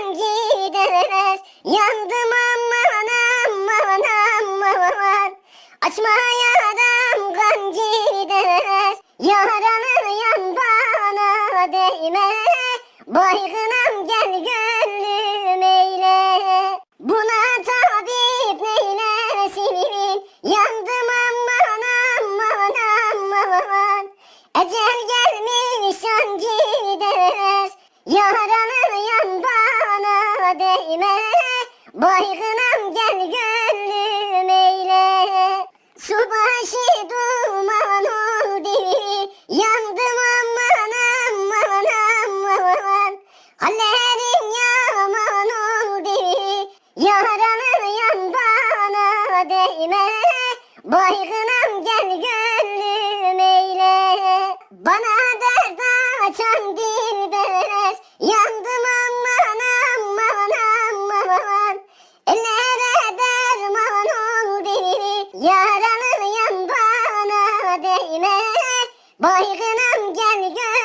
can gider. Yandım aman aman aman Açma yaram kan gider. Yaralı yan bana değme. Baygınım gel gönlüm eyle. Buna tabip neylesin Yandım aman aman aman. Ecel gelmiş gider. Yaralı yan bana değme Baygınım gel gönlüm eyle. Subaşı duman oldu Yandım aman aman aman Hallerin yaman oldu Yaralı yan bana değme. Baygınım gel gönlüm eyle. Bana dert açan dilber Hadi yine baygınam gör.